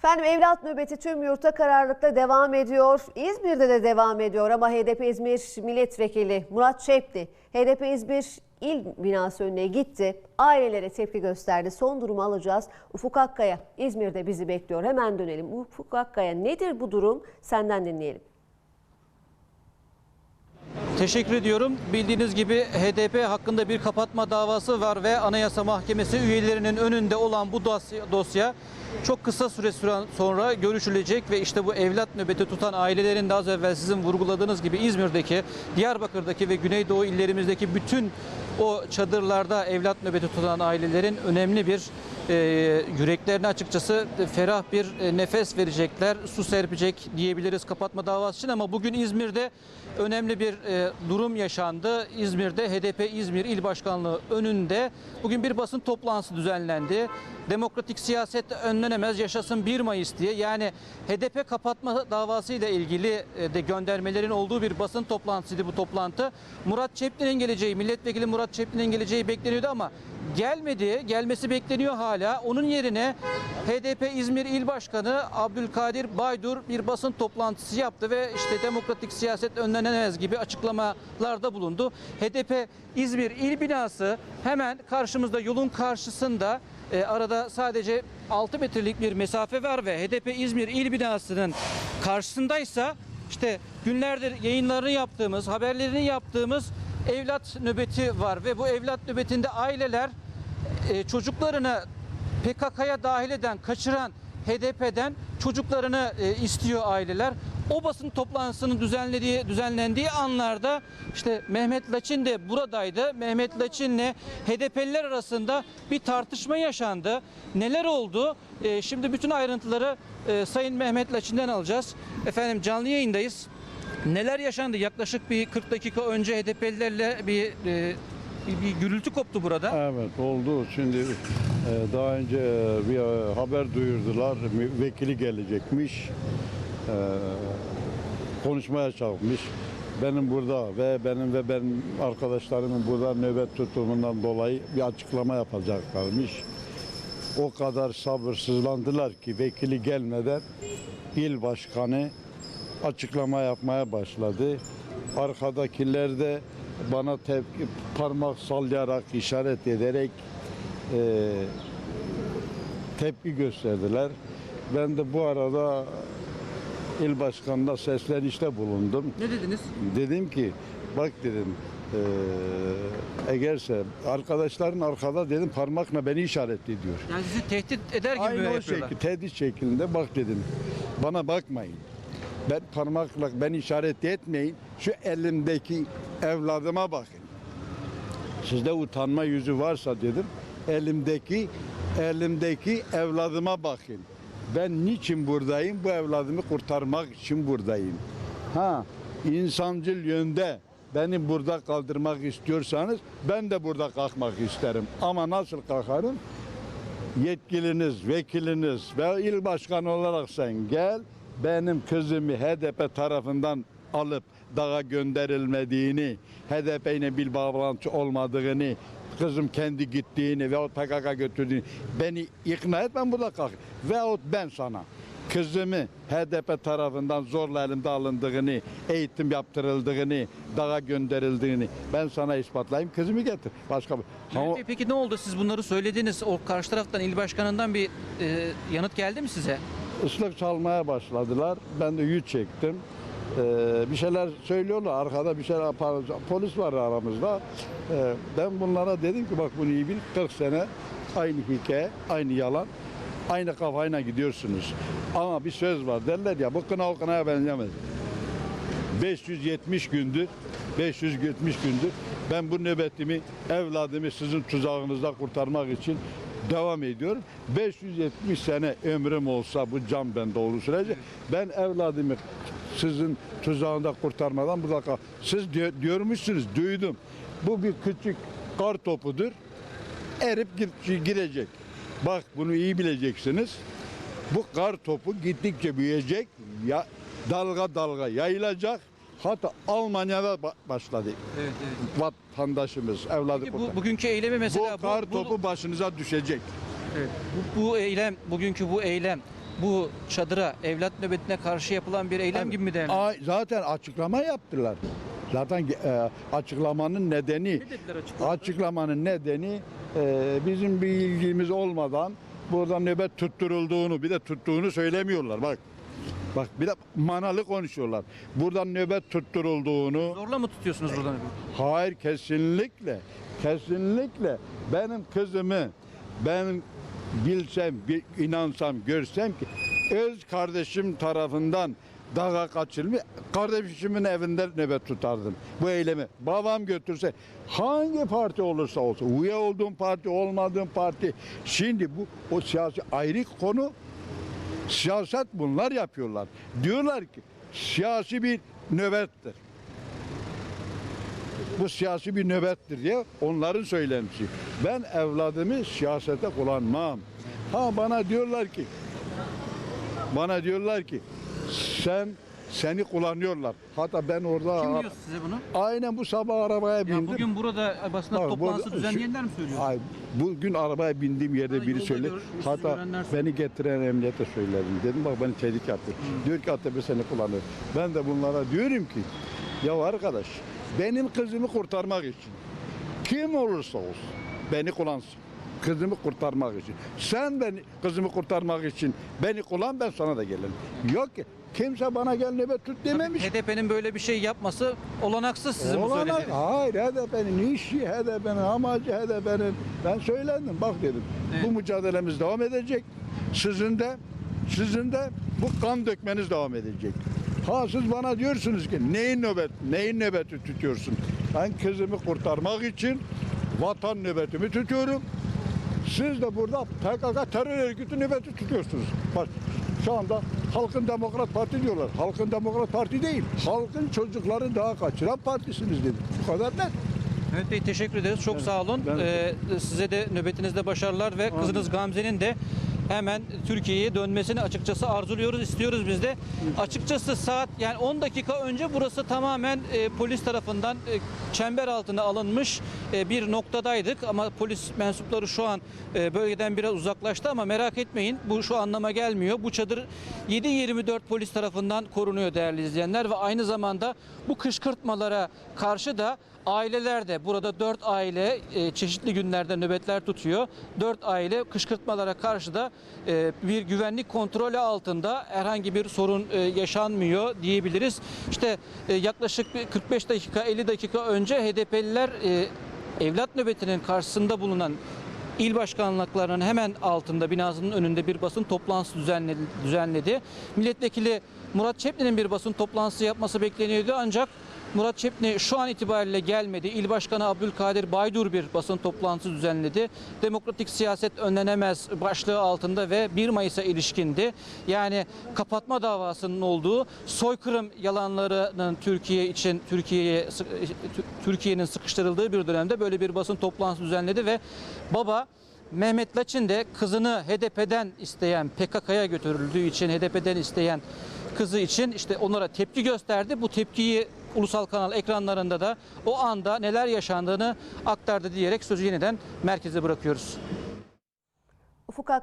Efendim evlat nöbeti tüm yurtta kararlılıkla devam ediyor. İzmir'de de devam ediyor ama HDP İzmir Milletvekili Murat Çepti HDP İzmir il binası önüne gitti. Ailelere tepki gösterdi. Son durumu alacağız. Ufuk Akkaya İzmir'de bizi bekliyor. Hemen dönelim. Ufuk Akkaya nedir bu durum? Senden dinleyelim. Teşekkür ediyorum. Bildiğiniz gibi HDP hakkında bir kapatma davası var ve Anayasa Mahkemesi üyelerinin önünde olan bu dosya, dosya çok kısa süre sonra görüşülecek ve işte bu evlat nöbeti tutan ailelerin de az evvel sizin vurguladığınız gibi İzmir'deki, Diyarbakır'daki ve Güneydoğu illerimizdeki bütün o çadırlarda evlat nöbeti tutan ailelerin önemli bir e, yüreklerine açıkçası ferah bir e, nefes verecekler, su serpecek diyebiliriz kapatma davası için ama bugün İzmir'de önemli bir e, durum yaşandı. İzmir'de HDP İzmir İl Başkanlığı önünde bugün bir basın toplantısı düzenlendi. Demokratik siyaset önlenemez yaşasın 1 Mayıs diye yani HDP kapatma davası ile ilgili e, de göndermelerin olduğu bir basın toplantısıydı bu toplantı. Murat Çeplin'in geleceği, milletvekili Murat Çeplin'in geleceği bekleniyordu ama gelmedi. Gelmesi bekleniyor hala. Onun yerine HDP İzmir İl Başkanı Abdülkadir Baydur bir basın toplantısı yaptı ve işte demokratik siyaset önlenemez gibi açıklamalarda bulundu. HDP İzmir İl binası hemen karşımızda yolun karşısında e, arada sadece 6 metrelik bir mesafe var ve HDP İzmir İl binasının karşısındaysa işte günlerdir yayınlarını yaptığımız, haberlerini yaptığımız evlat nöbeti var ve bu evlat nöbetinde aileler e, çocuklarını PKK'ya dahil eden, kaçıran HDP'den çocuklarını e, istiyor aileler. O basın toplantısının düzenlediği, düzenlendiği anlarda işte Mehmet Laçin de buradaydı. Mehmet Laçin'le HDP'liler arasında bir tartışma yaşandı. Neler oldu? E, şimdi bütün ayrıntıları e, Sayın Mehmet Laçin'den alacağız. Efendim canlı yayındayız. Neler yaşandı? Yaklaşık bir 40 dakika önce HDP'lilerle bir, e, bir, bir gürültü koptu burada. Evet oldu. Şimdi e, daha önce e, bir e, haber duyurdular. Vekili gelecekmiş. E, konuşmaya çalışmış. Benim burada ve benim ve benim arkadaşlarımın burada nöbet tutumundan dolayı bir açıklama yapacaklarmış. O kadar sabırsızlandılar ki vekili gelmeden il başkanı açıklama yapmaya başladı. Arkadakiler de bana tepki, parmak sallayarak, işaret ederek e, tepki gösterdiler. Ben de bu arada il başkanına seslenişte bulundum. Ne dediniz? Dedim ki bak dedim eee eğerse arkadaşların arkada dedim parmakla beni işaret ediyor. Yani sizi tehdit eder gibi Aynı o yapıyorlar? şekilde tehdit şeklinde bak dedim. Bana bakmayın. Ben parmakla beni işaret etmeyin. Şu elimdeki evladıma bakın. Sizde utanma yüzü varsa dedim. Elimdeki elimdeki evladıma bakın. Ben niçin buradayım? Bu evladımı kurtarmak için buradayım. Ha, insancıl yönde beni burada kaldırmak istiyorsanız ben de burada kalkmak isterim. Ama nasıl kalkarım? yetkiliniz, vekiliniz ve il başkanı olarak sen gel benim kızımı HDP tarafından alıp dağa gönderilmediğini, HDP ile bir bağlantı olmadığını, kızım kendi gittiğini ve PKK götürdüğünü beni ikna et ben burada kalk. Veyahut ben sana kızımı HDP tarafından zorla elimde alındığını, eğitim yaptırıldığını, dağa gönderildiğini ben sana ispatlayayım kızımı getir. Başka bir. Ama- peki ne oldu? Siz bunları söylediniz. O karşı taraftan il başkanından bir e, yanıt geldi mi size? Islık çalmaya başladılar. Ben de yüz çektim. Ee, bir şeyler söylüyorlar arkada bir şeyler polis var aramızda. Ee, ben bunlara dedim ki bak bunu iyi bil 40 sene aynı hikaye, aynı yalan, aynı kafayla gidiyorsunuz. Ama bir söz var derler ya bu kına o kınaya benzemez. 570 gündür 570 gündür ben bu nöbetimi evladımı sizin tuzağınızda kurtarmak için devam ediyorum. 570 sene ömrüm olsa bu can bende olur sürece ben evladımı sizin tuzağında kurtarmadan burada kal. Siz diyor, diyormuşsunuz duydum. Bu bir küçük kar topudur. Erip gir- girecek. Bak bunu iyi bileceksiniz. Bu kar topu gittikçe büyüyecek. Ya, dalga dalga yayılacak. Hatta Almanya'da ba- başladı. Evet, evet. Vatandaşımız, evladı Peki bu, kurtar. bugünkü eylemi mesela Bu kar topu başınıza düşecek. Evet. Bu, bu eylem, bugünkü bu eylem bu çadıra, evlat nöbetine karşı yapılan bir eylem gibi mi değerlendiriyorsunuz? Ay, zaten açıklama yaptılar. Zaten e, açıklamanın nedeni Ne dediler açıklamada? açıklamanın nedeni e, bizim bir ilgimiz olmadan burada nöbet tutturulduğunu bir de tuttuğunu söylemiyorlar bak. Bak bir de manalı konuşuyorlar. Buradan nöbet tutturulduğunu Zorla mı tutuyorsunuz buradan? Hayır kesinlikle. Kesinlikle benim kızımı ben bilsem, bi- inansam, görsem ki öz kardeşim tarafından dağa kaçırılmış. Kardeşimin evinde nöbet tutardım bu eylemi. Babam götürse hangi parti olursa olsun, üye olduğum parti, olmadığım parti. Şimdi bu o siyasi ayrı konu. Siyaset bunlar yapıyorlar. Diyorlar ki siyasi bir nöbettir bu siyasi bir nöbettir diye onların söylemsi. Ben evladımı siyasete kullanmam. Ha bana diyorlar ki bana diyorlar ki sen seni kullanıyorlar. Hatta ben orada Kim diyor size bunu? aynen bu sabah arabaya bindim. Ya bugün burada basında Bak, toplantısı burada- düzenleyenler mi söylüyor? Ay, bugün arabaya bindiğim yerde Ha, biri yolda söyledi. gör- Hatta görenler söylüyor. beni getiren emniyete söyledim. Dedim bak beni tehdit yaptı. Diyor ki ATP seni kullanıyor. Ben de bunlara diyorum ki ya arkadaş benim kızımı kurtarmak için kim olursa olsun beni kullansın. Kızımı kurtarmak için. Sen beni kızımı kurtarmak için beni kullan ben sana da gelirim. Yok ki kimse bana gel nöbet tut dememiş. HDP'nin böyle bir şey yapması olanaksız sizin bu Olanak- söylediğiniz. Hayır HDP'nin işi, HDP'nin amacı, HDP'nin ben söyledim bak dedim. Evet. Bu mücadelemiz devam edecek. Sizin de sizin de bu kan dökmeniz devam edecek. Ha siz bana diyorsunuz ki neyin nöbet, neyin nöbeti tutuyorsun? Ben kızımı kurtarmak için vatan nöbetimi tutuyorum. Siz de burada PKK terör örgütü nöbeti tutuyorsunuz. Bak şu anda Halkın Demokrat Parti diyorlar. Halkın Demokrat Parti değil. Halkın çocukları daha kaçıran partisiniz dedi. Bu kadar net. Mehmet Bey teşekkür ederiz. Çok sağ olun. ben- Ee, size de nöbetinizde başarılar ve kızınız Gamze'nin de hemen Türkiye'ye dönmesini açıkçası arzuluyoruz, istiyoruz biz de. Açıkçası saat yani 10 dakika önce burası tamamen e, polis tarafından e, çember altına alınmış e, bir noktadaydık ama polis mensupları şu an e, bölgeden biraz uzaklaştı ama merak etmeyin bu şu anlama gelmiyor. Bu çadır 7-24 polis tarafından korunuyor değerli izleyenler ve aynı zamanda bu kışkırtmalara karşı da Aileler de burada 4 aile e, çeşitli günlerde nöbetler tutuyor. 4 aile kışkırtmalara karşı da e, bir güvenlik kontrolü altında herhangi bir sorun e, yaşanmıyor diyebiliriz. İşte e, yaklaşık bir 45 dakika 50 dakika önce HDP'liler e, evlat nöbetinin karşısında bulunan İl başkanlıklarının hemen altında binasının önünde bir basın toplantısı düzenledi. düzenledi. Milletvekili Murat Çepli'nin bir basın toplantısı yapması bekleniyordu ancak Murat Çepni şu an itibariyle gelmedi. İl Başkanı Abdülkadir Baydur bir basın toplantısı düzenledi. Demokratik siyaset önlenemez başlığı altında ve 1 Mayıs'a ilişkindi. Yani kapatma davasının olduğu soykırım yalanlarının Türkiye için Türkiye'ye Türkiye'nin sıkıştırıldığı bir dönemde böyle bir basın toplantısı düzenledi ve baba Mehmet Laçin de kızını HDP'den isteyen PKK'ya götürüldüğü için HDP'den isteyen kızı için işte onlara tepki gösterdi. Bu tepkiyi ulusal kanal ekranlarında da o anda neler yaşandığını aktardı diyerek sözü yeniden merkeze bırakıyoruz. Ufuk